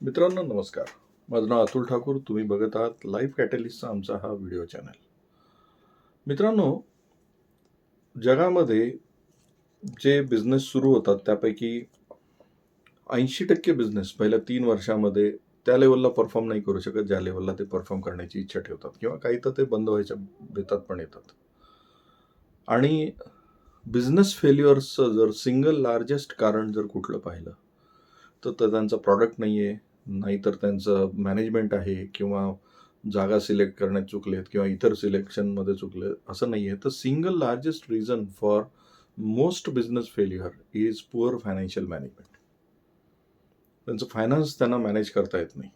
मित्रांनो नमस्कार. माझं नाव अतुल ठाकूर. तुम्ही बघत आहात लाईफ कॅटलिस्टचा आमचा हा व्हिडिओ चॅनल मित्रांनो जगामध्ये जे बिझनेस सुरू होतात त्यापैकी ऐंशी टक्के बिझनेस पहिल्या तीन वर्षामध्ये त्या लेवलला परफॉर्म नाही करू शकत ज्या लेवलला ते परफॉर्म करण्याची इच्छा ठेवतात किंवा काही तर ते बंद व्हायच्या बेतात पण येतात. आणि बिझनेस फेल्युअर्सचं जर सिंगल लार्जेस्ट कारण जर कुठलं पाहिलं तर तर त्यांचं प्रॉडक्ट नाही आहे नाहीतर त्यांचं मॅनेजमेंट आहे किंवा जागा सिलेक्ट करण्यात चुकलेत किंवा इतर सिलेक्शनमध्ये चुकले असं नाही आहे तर single largest reason for most business failure is poor financial management त्यांचं फायनान्स त्यांना मॅनेज करता येत नाही.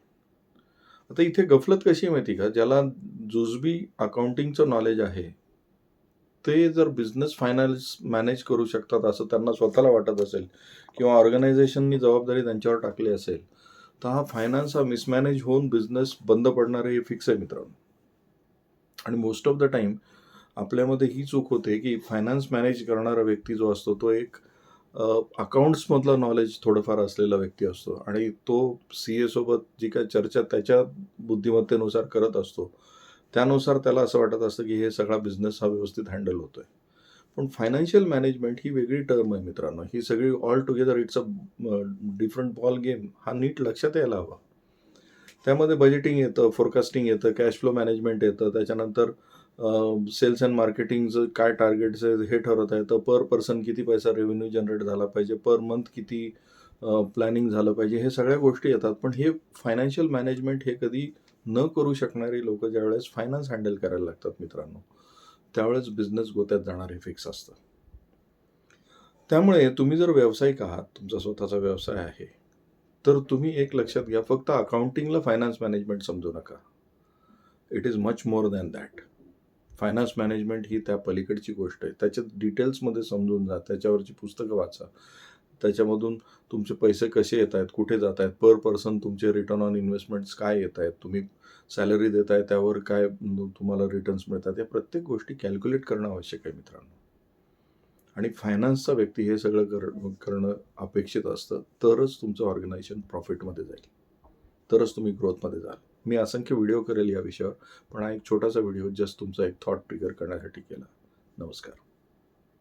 आता इथे गफलत कशी माहिती का? ज्याला जुजबी अकाउंटिंगचं नॉलेज आहे ते जर बिझनेस फायनान्स मॅनेज करू शकतात असं त्यांना स्वतःला वाटत असेल किंवा ऑर्गनायझेशननी जबाबदारी त्यांच्यावर टाकली असेल तर हा फायनान्स हा मिसमॅनेज होऊन बिझनेस बंद पडणार हे फिक्स आहे मित्रांनो. आणि मोस्ट ऑफ द टाईम आपल्यामध्ये ही चूक होते की फायनान्स मॅनेज करणारा व्यक्ती जो असतो तो एक अकाउंट्समधलं नॉलेज थोडंफार असलेला व्यक्ती असतो. आणि तो सी एसोबत जी काय चर्चा त्याच्या बुद्धिमत्तेनुसार करत असतो त्यानुसार त्याला असं वाटत असतं की हे सगळा बिझनेस हा व्यवस्थित हँडल होतो आहे पण फायनान्शियल मॅनेजमेंट ही वेगळी टर्म आहे मित्रांनो. ही सगळी all together it's a different ball game हा नीट लक्षात यायला हवा. त्यामध्ये बजेटिंग येतं फोरकास्टिंग येतं कॅश फ्लो मॅनेजमेंट येतं. त्याच्यानंतर सेल्स अँड मार्केटिंगचं काय टार्गेट्स आहे हे आहेत तर पर पर्सन किती पैसा रेव्हेन्यू जनरेट झाला पाहिजे? पर मंथ किती प्लॅनिंग झालं पाहिजे? हे सगळ्या गोष्टी येतात. पण हे फायनान्शियल मॅनेजमेंट हे कधी न करू शकणारी लोक ज्यावेळेस फायनान्स हँडल करायला लागतात मित्रांनो. त्यावेळेस बिझनेस गोत्यात जाणार हे फिक्स असतं. त्यामुळे तुम्ही जर व्यावसायिक आहात तुमचा स्वतःचा व्यवसाय आहे तर तुम्ही एक लक्षात घ्या फक्त अकाउंटिंगला फायनान्स मॅनेजमेंट समजू नका. It is much more than that finance management ही त्या पलीकडची गोष्ट आहे. त्याच्यात डिटेल्समध्ये समजून जा त्याच्यावरची पुस्तकं वाचा. त्याच्यामधून तुमचे पैसे कसे येत आहेत कुठे जात आहेत पर पर्सन तुमचे रिटर्न ऑन इन्व्हेस्टमेंट्स काय येत आहेत तुम्ही सॅलरी देत आहे त्यावर काय तुम्हाला रिटर्न्स मिळतात या प्रत्येक गोष्टी कॅल्क्युलेट करणं आवश्यक आहे मित्रांनो. आणि फायनान्सचा व्यक्ती हे सगळं कर करणं अपेक्षित असतं तरच तुमचं ऑर्गनायझेशन प्रॉफिटमध्ये जाईल. तरच तुम्ही ग्रोथमध्ये जाल. मी असंख्य व्हिडिओ करेल या विषयावर पण हा एक छोटासा व्हिडिओ जस्ट तुमचा एक थॉट ट्रिगर करण्यासाठी केला. नमस्कार.